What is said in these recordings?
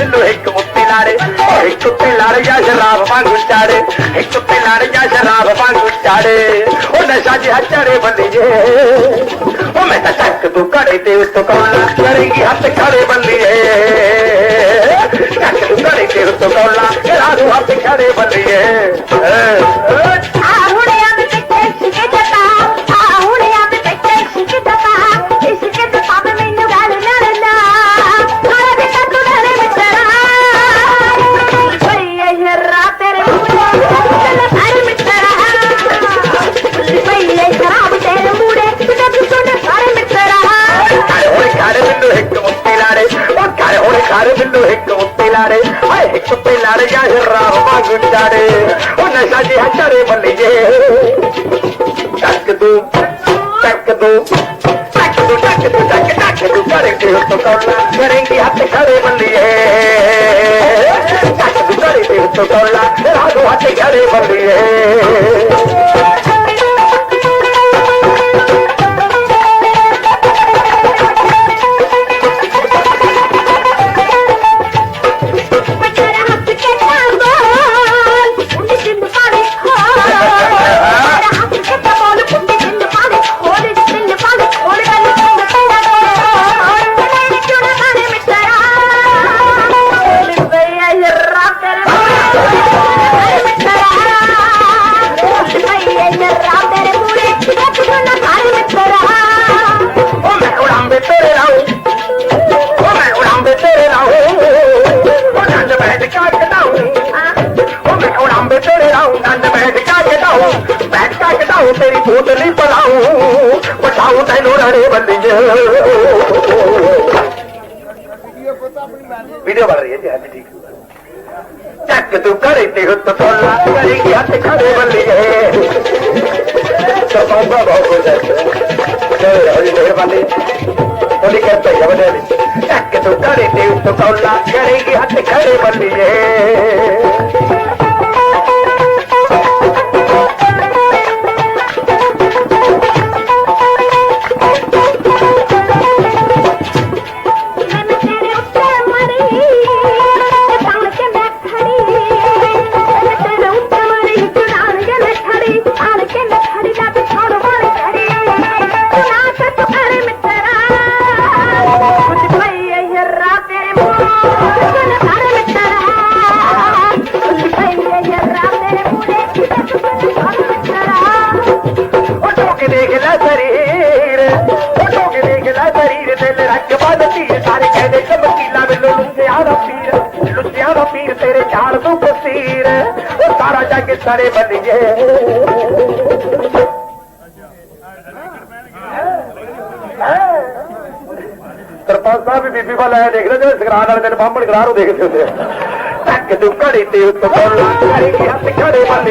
ਢਿੱਲੋ ਇੱਕ ਮੁੱਤੀ ਲਾੜੇ ਓ ਇੱਕ ਉੱਤੇ ਲੜ ਜਾ ਸ਼ਰਾਬ ਵਾਂਗੂ ਚਾੜੇ ਇੱਕ ਉੱਤੇ ਲੜ ਜਾ ਸ਼ਰਾਬ ਵਾਂਗੂ ਚਾੜੇ ਓ ਨਸ਼ਾ ਜਿਹਾ ਚੜੇ ਬੱਲੀਏ ਓ ਮੈਂ ਤਾਂ ਚੱਕ ਤੂੰ ਘੜੇ ਤੇ ਉੱਤੋਂ ਕੌਣ ਕਰੇਗੀ ਹੱਥ ਖੜੇ ਬੱਲੀਏ ਚੱਕ ਤੂੰ ਘੜੇ ਤੇ ਉੱਤੋਂ ਕੌਣ ਕਰਾ ਦੂ ਹੱਥ ਖੜੇ ਬੱਲੀਏ ਇੱਕ ਉੱਤੇ ਲਾੜੇ ਜਾਂ ਵਾਂਗੂ ਚਾੜੇ। ਉਹ ਨਸ਼ਾ ਜਿਹਾ ਚੜੇ ਬੱਲੀਏ ਚੱਕ ਦੂ ਚੱਕ ਦੂ ਚੱਕ ਦੂ ਚੱਕ ਦੂ ਚੱਕ ਚੱਕ ਦੂੰ ਕਰੇ ਤੇ ਉੱਤੋਂ ਕੌਲਾ ਕਰੇਂਗੀ ਹੱਥ ਖੜੇ ਬੱਲੀਏ ਚੱਕ ਦੂੰ ਕਰੇ ਤੇ ਕੌਲਾ ਰਾਜੂ ਹੱਥ ਖੜੇ ਬੱਲੀਏ ਕਾ ਤੇਰੀ ਬੋਤਲੀ ਪਲਾਉ ਪਟਾਉ ਤੈਨੂੰ ਰੜੇ ਬੱਲੀਏ ਵੀਡੀਓ ਬਣ ਰਹੀ ਹੈ ਜੀ ਅੱਜ ਠੀਕ। ਚੱਕ ਤੂੰ ਕਰੇ ਤੇ ਹੁੱਤ ਤੋਲਾ ਕਰੇਗੀ ਹੱਥ ਖੜੇ ਬੱਲੀਏ ਸਰਪੰਚਾ ਬਹੁਤ ਹੋ। ਜਾਏ ਹਰੀ ਮਿਹਰਬਾਨੀ। ਉਹਦੀ ਕਰਤਾ ਹੈ ਬੜੇ ਚੱਕ ਤੂੰ ਕਰੇ ਤੇ ਉੱਤੋਂ ਕੌਲਾ ਕਰੇਗੀ ਹੱਥ ਖੜੇ ਬੱਲੀਏ ਸਾਰਾ ਜੱਗ ਸਾਰੇ ਬੱਲੀਏ ਸਰਪੰਚ ਸਾਹਿਬ ਵੀ ਬੀਬੀ ਵਾਲਾ ਆਇਆ ਦੇਖਦੇ, ਜਿਹੜੇ ਸਗਰਾਨ ਵਾਲੇ ਦਿਨ ਬਾਹਮਣ ਗਰਾਰ ਨੂੰ ਦੇਖਦੇ ਹੁੰਦੇ ਆ। ਟੱਕ ਤੂੰ ਘੜੀ ਤੇ ਉੱਤੋਂ ਬੋਲਾ ਕਰੇਗੀ ਹੱਥ ਖੜੇ ਬੱਲੀਏ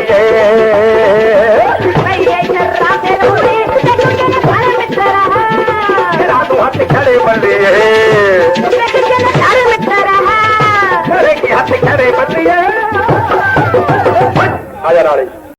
ਕਰੇਗੀ